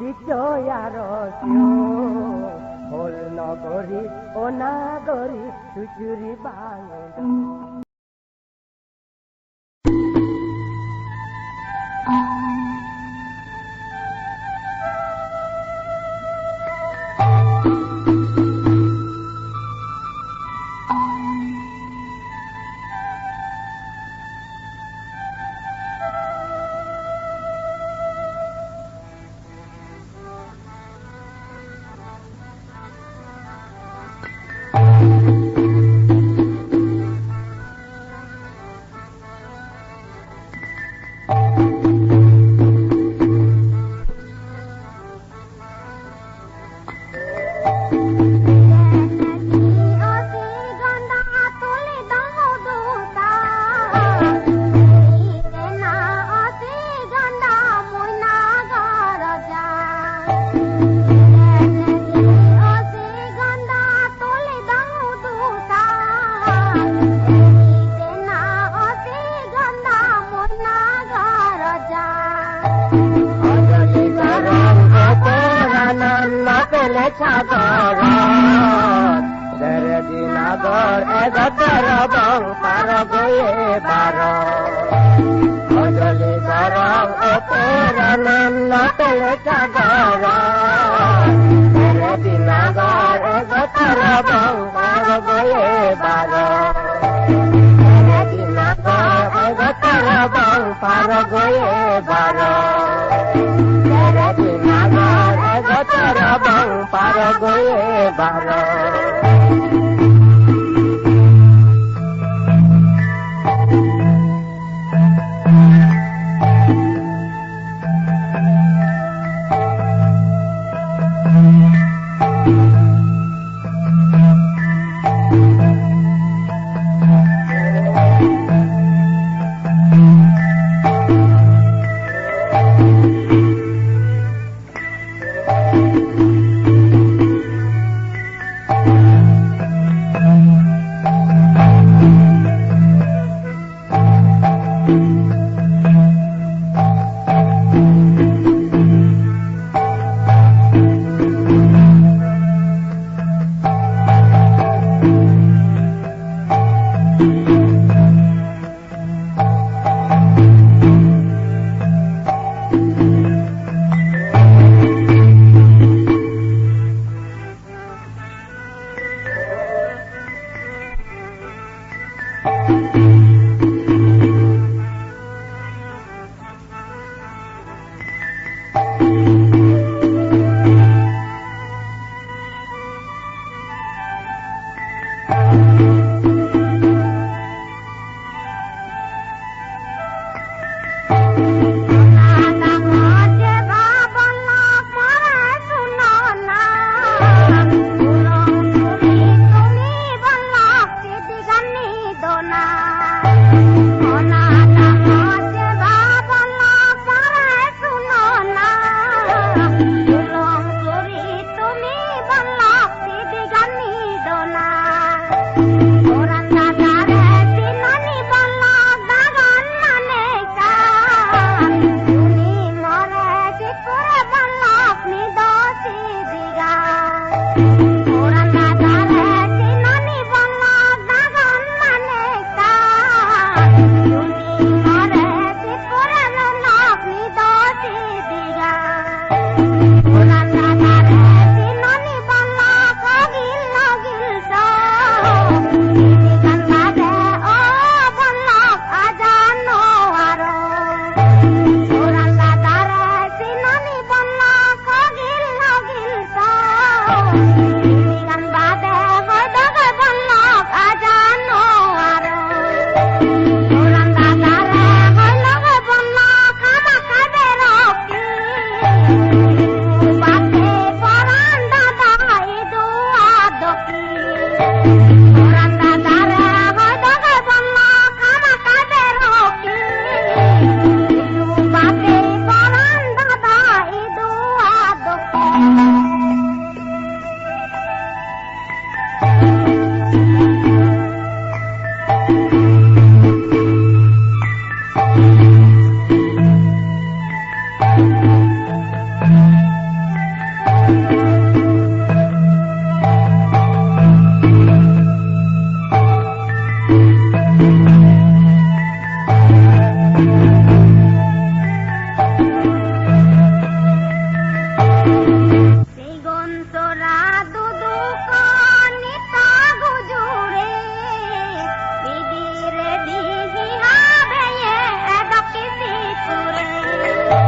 বিজয়ার হল নগরী ও Nagari সুচুরি Bangla. ತಗರಾ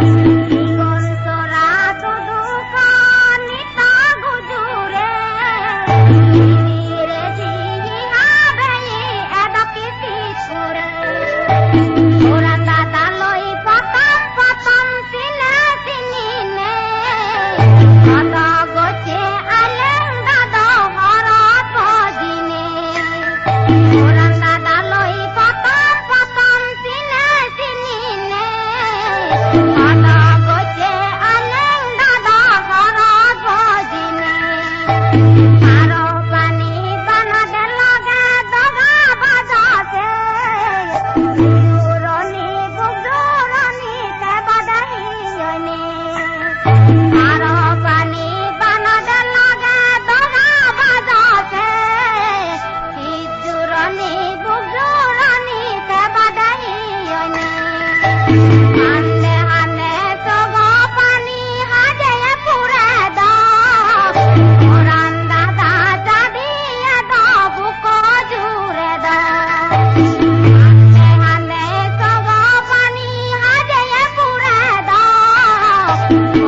Thank you. Thank you.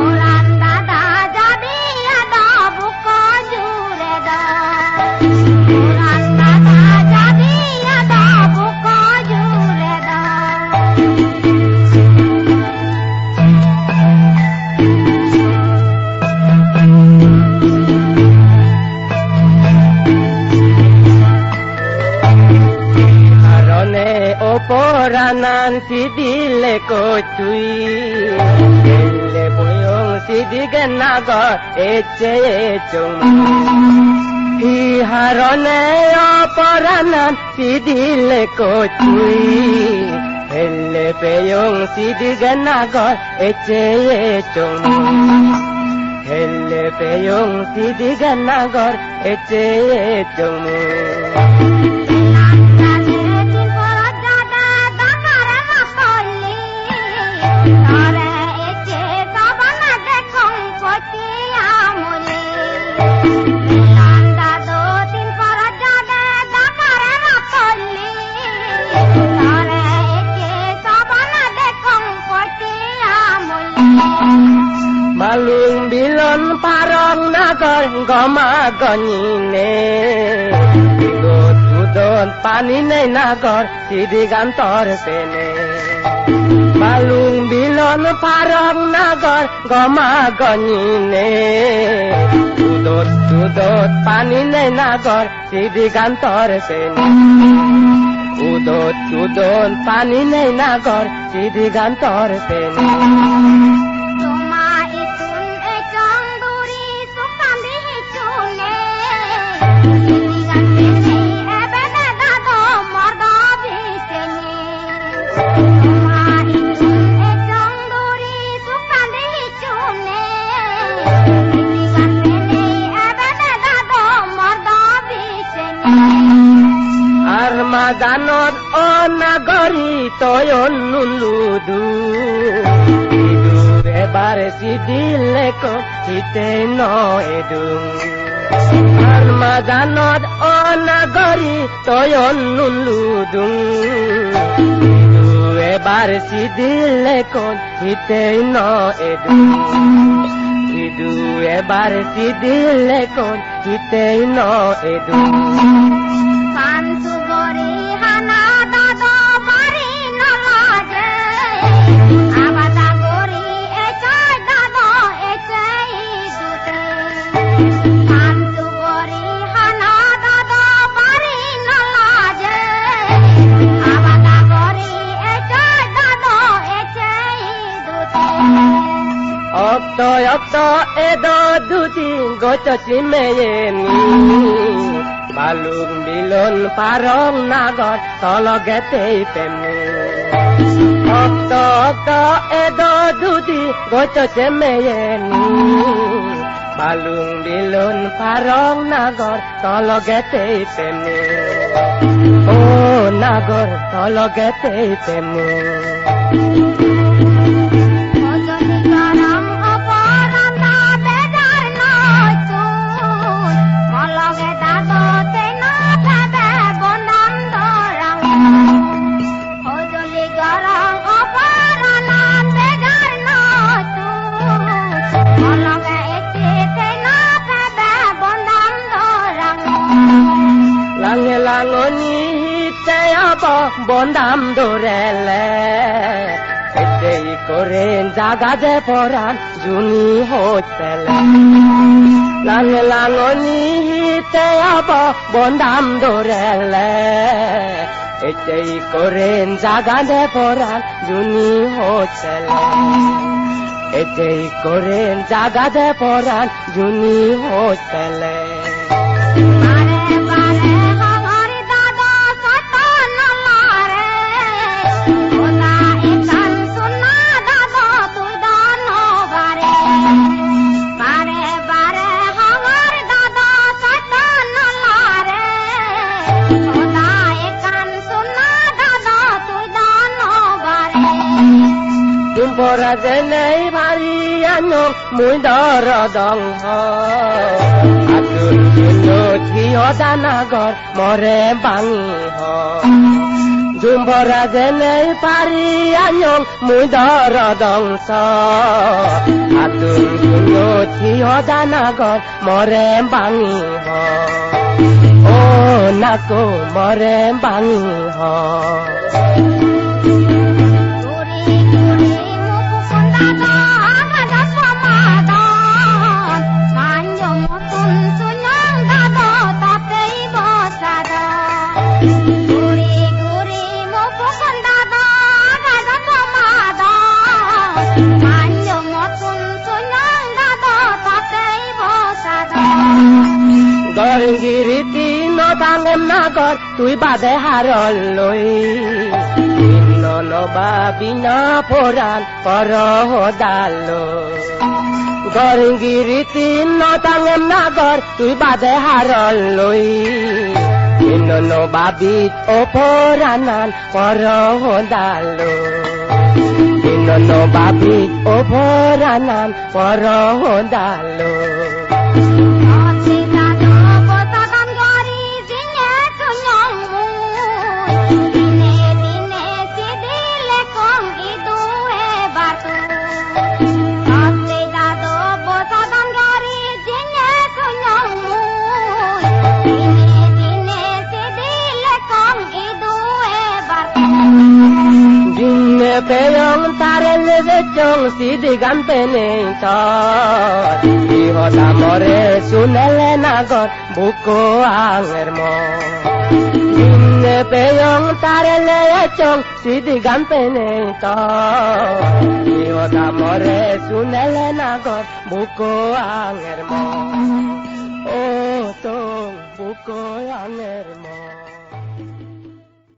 কারণে ওপরানান সিদিলে কচুই এলে বয়ং সিদিগে নাগর এচে চুম। ইহারণে অপরানান সিদিলে কচুই। এলে পেয়ং সিদিগে নাগর এচে চুম। হেলে পেয়ং সিদিগে নাগর এচে বিলন পারং নগর গমা গনি নে দুদন পানি নেই নগর সিদিগান তর সেনে। বালুং বিলন পারং নগর গমা গনি নে দুদত দুদত পানি নেই নগর সিদিগান তর সেনে। উদত উদত পানি নেই নগর সিদিগান তর সেনে। মাদানত অনাগরি তয়ন নুলুদু ইদু এবার সিদিলে কো মাদানত অনাগরি তয়ন নুলুদু ইদু এবার সিদিলে কো হিতে নয়দু। ইদু এবার সিদিলে কো হিতে ন এদু গরি হানা অক্ত অক্ত এদ দুটি গচ চিমেয়েনি বালুক বিলন পারং নাগর তল গেতেই তেমনি অক্ত অক্ত এদ দুটি গচ চিমেয়েনি বালুক বিলন পারং নাগর তল গেতেই তেমনি ও নাগর তল গেতেই হিতে আব বন্দাম দৌড়েলে এতেই করে জাগা যে পরান জুনি হতেলে লাঙে লাঙনি হিতে আব বন্দাম দৌড়েলে এতেই করে জাগা যে পরান জুনি হতেলে এতেই করেন জাগাতে পরান জুনি হোটেলে দুম্পরা যে নেই ভারি মুই দর দং আতুন জুনো থিয় দানাগর, মরে বাঙি হ দুম্পরা যে নেই পারি আনো, মুই দর দং আতুন জুনো থিয় দানাগর, মরে বাঙি হ ও নাকো, মরে বাঙি হ নদাঙ্গেম নাগর, তুই বাদে হারল লই। নবা বিনা পরাণ পর হদালো গরগিরিতি নদাঙ্গেম নাগর, তুই বাদে হারল লই। নবা বিত ও পরাণান পর হদালো নবা বিত ও পরাণান পর Keyong tare leve chong si digante ne tor Iho tamore sunele nagor buko anger mo Ninne peyong tare leve chong si digante ne tor Iho tamore sunele nagor buko anger mo Oh tong buko anger mo